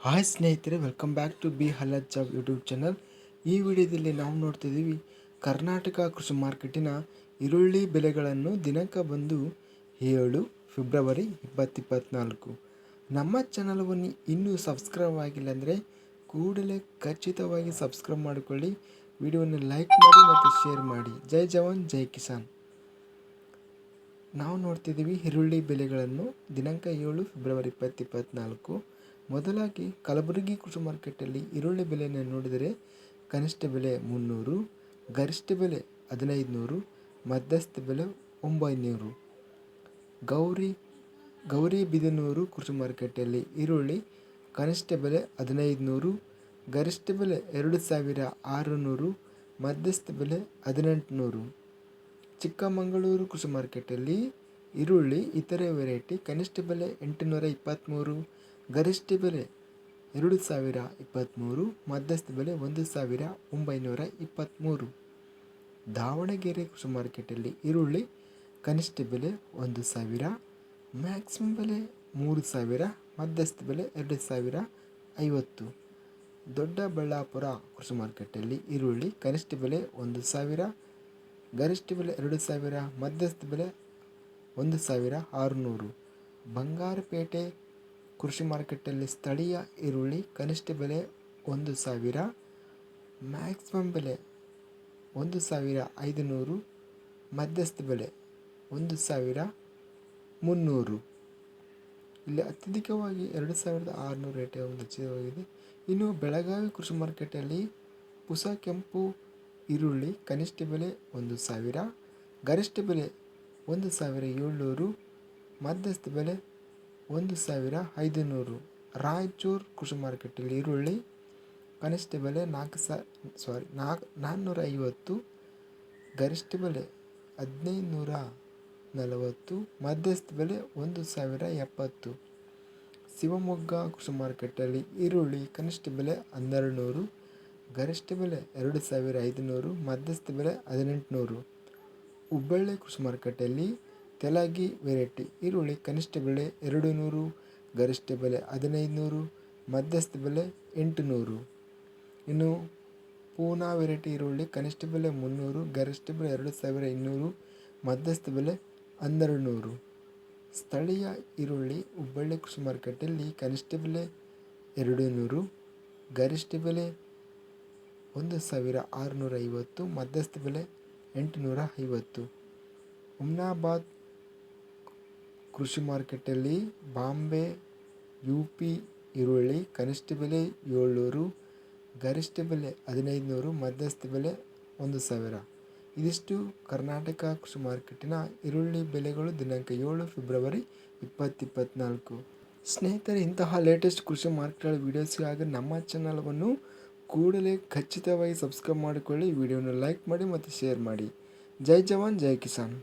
Hi ಸ್ನೇಹಿತರೆ welcome back to ಬಿ ಹಲದ್ ಜಾಬ್ ಯೂಟ್ಯೂಬ್ ಚಾನಲ್ ಈ ವಿಡಿಯೋದಲ್ಲಿ ನಾವು ನೋಡ್ತಿದ್ದೀವಿ ಕರ್ನಾಟಕ ಕೃಷಿ ಮಾರ್ಕೆಟಿನ ಈರುಳ್ಳಿ ಬೆಲೆಗಳನ್ನು ದಿನಾಂಕ ಬಂದು ಏಳು ಫೆಬ್ರವರಿ ಇಪ್ಪತ್ತಿಪ್ಪತ್ನಾಲ್ಕು ನಮ್ಮ ಚಾನಲವನ್ನು ಇನ್ನೂ ಸಬ್ಸ್ಕ್ರೈಬ್ ಆಗಿಲ್ಲ ಅಂದರೆ ಕೂಡಲೇ ಖಚಿತವಾಗಿ ಸಬ್ಸ್ಕ್ರೈಬ್ ಮಾಡಿಕೊಳ್ಳಿ ವಿಡಿಯೋವನ್ನು ಲೈಕ್ ಮಾಡಿ ಮತ್ತು ಶೇರ್ ಮಾಡಿ. ಜೈ ಜವಾನ್, ಜೈ ಕಿಸಾನ್. ನಾವು ನೋಡ್ತಿದ್ದೀವಿ ಈರುಳ್ಳಿ ಬೆಲೆಗಳನ್ನು ದಿನಾಂಕ ಏಳು ಫೆಬ್ರವರಿ ಇಪ್ಪತ್ತಿಪ್ಪತ್ನಾಲ್ಕು ಮೊದಲಾಗಿ ಕಲಬುರಗಿ ಕೃಷಿ ಮಾರ್ಕೆಟಲ್ಲಿ ಈರುಳ್ಳಿ ಬೆಲೆಯನ್ನು ನೋಡಿದರೆ ಕನಿಷ್ಠ ಬೆಲೆ ಮುನ್ನೂರು, ಗರಿಷ್ಠ ಬೆಲೆ ಹದಿನೈದು ನೂರು ಮಧ್ಯಸ್ಥ ಬೆಲೆ ಒಂಬೈನೂರು. ಗೌರಿ ಗೌರಿಬಿದನೂರು ಕೃಷಿ ಮಾರ್ಕೆಟಲ್ಲಿ ಈರುಳ್ಳಿ ಕನಿಷ್ಠ ಬೆಲೆ ಹದಿನೈದು ನೂರು ಗರಿಷ್ಠ ಬೆಲೆ ಎರಡು ಸಾವಿರ ಆರುನೂರು, ಮಧ್ಯಸ್ಥ ಬೆಲೆ ಹದಿನೆಂಟು ನೂರು ಚಿಕ್ಕಮಗಳೂರು ಕೃಷಿ ಮಾರ್ಕೆಟಲ್ಲಿ ಈರುಳ್ಳಿ ಇತರೆ ವೆರೈಟಿ ಕನಿಷ್ಠ ಬೆಲೆ ಎಂಟುನೂರ ಇಪ್ಪತ್ತ್ಮೂರು ಗರಿಷ್ಠ ಬೆಲೆ ಎರಡು ಸಾವಿರ ಇಪ್ಪತ್ತ್ಮೂರು ಮಧ್ಯಸ್ಥ ಬೆಲೆ ಒಂದು ಸಾವಿರ ಒಂಬೈನೂರ ಇಪ್ಪತ್ತ್ಮೂರು ದಾವಣಗೆರೆ ಕೃಷಿ ಮಾರ್ಕೆಟಲ್ಲಿ ಈರುಳ್ಳಿ ಕನಿಷ್ಠ ಬೆಲೆ ಒಂದು ಸಾವಿರ, ಮ್ಯಾಕ್ಸಿಮಮ್ ಬೆಲೆ ಮೂರು ಸಾವಿರ, ಮಧ್ಯಸ್ಥ ಬೆಲೆ ಎರಡು ಸಾವಿರ ಐವತ್ತು. ದೊಡ್ಡಬಳ್ಳಾಪುರ ಕೃಷಿ ಮಾರ್ಕೆಟಲ್ಲಿ ಈರುಳ್ಳಿ ಕನಿಷ್ಠ ಬೆಲೆ ಒಂದು ಸಾವಿರ, ಗರಿಷ್ಠ ಬೆಲೆ ಎರಡು ಸಾವಿರ, ಮಧ್ಯಸ್ಥ ಬೆಲೆ ಒಂದು ಸಾವಿರ ಆರುನೂರು. ಬಂಗಾರಪೇಟೆ ಕೃಷಿ ಮಾರ್ಕೆಟಲ್ಲಿ ಸ್ಥಳೀಯ ಈರುಳ್ಳಿ ಕನಿಷ್ಠ ಬೆಲೆ ಒಂದು ಸಾವಿರ ಮ್ಯಾಕ್ಸಿಮಮ್ ಬೆಲೆ ಒಂದು ಸಾವಿರ ಐದುನೂರು, ಮಧ್ಯಸ್ಥ ಬೆಲೆ ಒಂದು ಸಾವಿರ ಮುನ್ನೂರು. ಇಲ್ಲಿ ಅತ್ಯಧಿಕವಾಗಿ ಎರಡು ಸಾವಿರದ ಆರುನೂರು ರೇಟ್ ಒಂದು ಹೆಚ್ಚಿನವಾಗಿದೆ ಇನ್ನು ಬೆಳಗಾವಿ ಕೃಷಿ ಮಾರ್ಕೆಟಲ್ಲಿ ಪುಸ, ಕೆಂಪು ಈರುಳ್ಳಿ ಕನಿಷ್ಠ ಬೆಲೆ ಒಂದು ಸಾವಿರ, ಗರಿಷ್ಠ ಬೆಲೆ ಒಂದು ಸಾವಿರ ಏಳ್ನೂರು, ಮಧ್ಯಸ್ಥ ಬೆಲೆ ಒಂದು ಸಾವಿರ ಐದು ನೂರು ರಾಯಚೂರು ಕೃಷಿ ಮಾರುಕಟ್ಟೆಯಲ್ಲಿ ಈರುಳ್ಳಿ ಕನಿಷ್ಠ ಬೆಲೆ ನಾಲ್ಕು ಸಾ ಸಾರಿ ನಾಲ್ಕು ನಾನ್ನೂರ ಐವತ್ತು ಗರಿಷ್ಠ ಬೆಲೆ ಹದಿನೈದು ನೂರ ನಲವತ್ತು, ಮಧ್ಯಸ್ಥ ಬೆಲೆ ಒಂದು ಸಾವಿರ ಎಪ್ಪತ್ತು. ಶಿವಮೊಗ್ಗ ಕೃಷಿ ಮಾರುಕಟ್ಟೆಯಲ್ಲಿ ಈರುಳ್ಳಿ ಕನಿಷ್ಠ ಬೆಲೆ ಹನ್ನೆರಡು ನೂರು ಗರಿಷ್ಠ ಬೆಲೆ ಎರಡು ಸಾವಿರ ಐದುನೂರು, ಮಧ್ಯಸ್ಥ ಬೆಲೆ ಹದಿನೆಂಟುನೂರು. ಹುಬ್ಬಳ್ಳಿ ಕೃಷಿ ಮಾರ್ಕೆಟಲ್ಲಿ ತೆಲಗಿ ವೆರೈಟಿ. ಈರುಳ್ಳಿ ಕನಿಷ್ಠ ಬೆಲೆ ಎರಡು ನೂರು, ಗರಿಷ್ಠ ಬೆಲೆ ಹದಿನೈದು ನೂರು, ಮಧ್ಯಸ್ಥ ಬೆಲೆ ಎಂಟು ನೂರು. ಇನ್ನು ಪೂನಾ ವೆರೈಟಿ ಈರುಳ್ಳಿ ಕನಿಷ್ಠ ಬೆಲೆ ಮುನ್ನೂರು, ಗರಿಷ್ಠ ಬೆಲೆ ಎರಡು ಸಾವಿರ ಇನ್ನೂರು, ಮಧ್ಯಸ್ಥ ಬೆಲೆ ಹನ್ನೆರಡು ನೂರು. ಸ್ಥಳೀಯ ಈರುಳ್ಳಿ ಹುಬ್ಬಳ್ಳಿ ಕೃಷಿ ಮಾರುಕಟ್ಟೆಯಲ್ಲಿ ಕನಿಷ್ಠ ಬೆಲೆ ಎರಡು ನೂರು, ಗರಿಷ್ಠ ಬೆಲೆ ಒಂದು ಸಾವಿರ ಆರುನೂರ ಐವತ್ತು ಮಧ್ಯಸ್ಥ ಬೆಲೆ ಎಂಟುನೂರ ಐವತ್ತು ಹುಮ್ನಾಬಾದ್ ಕೃಷಿ ಮಾರ್ಕೆಟ್ಟಲ್ಲಿ ಬಾಂಬೆ ಯು.ಪಿ ಈರುಳ್ಳಿ, ಕನಿಷ್ಠ ಬೆಲೆ ಏಳ್ನೂರು, ಗರಿಷ್ಠ ಬೆಲೆ ಹದಿನೈದು ನೂರು ಮಧ್ಯಸ್ಥ ಬೆಲೆ ಒಂದು ಸಾವಿರ. ಇದಿಷ್ಟು ಕರ್ನಾಟಕ ಕೃಷಿ ಮಾರ್ಕೆಟ್ಟಿನ ಈರುಳ್ಳಿ ಬೆಲೆಗಳು ದಿನಾಂಕ ಏಳು ಫೆಬ್ರವರಿ ಇಪ್ಪತ್ತಿಪ್ಪತ್ನಾಲ್ಕು. ಸ್ನೇಹಿತರೆ, ಇಂತಹ ಲೇಟೆಸ್ಟ್ ಕೃಷಿ ಮಾರ್ಕೆಟ್ಗಳ ವೀಡಿಯೋಸ್ಗಾಗಿ ನಮ್ಮ ಚಾನಲವನ್ನು ಕೂಡಲೇ ಖಚಿತವಾಗಿ ಸಬ್ಸ್ಕ್ರೈಬ್ ಮಾಡಿಕೊಳ್ಳಿ ವಿಡಿಯೋನ ಲೈಕ್ ಮಾಡಿ ಮತ್ತು ಶೇರ್ ಮಾಡಿ. ಜೈ ಜವಾನ್, ಜೈ ಕಿಸಾನ್.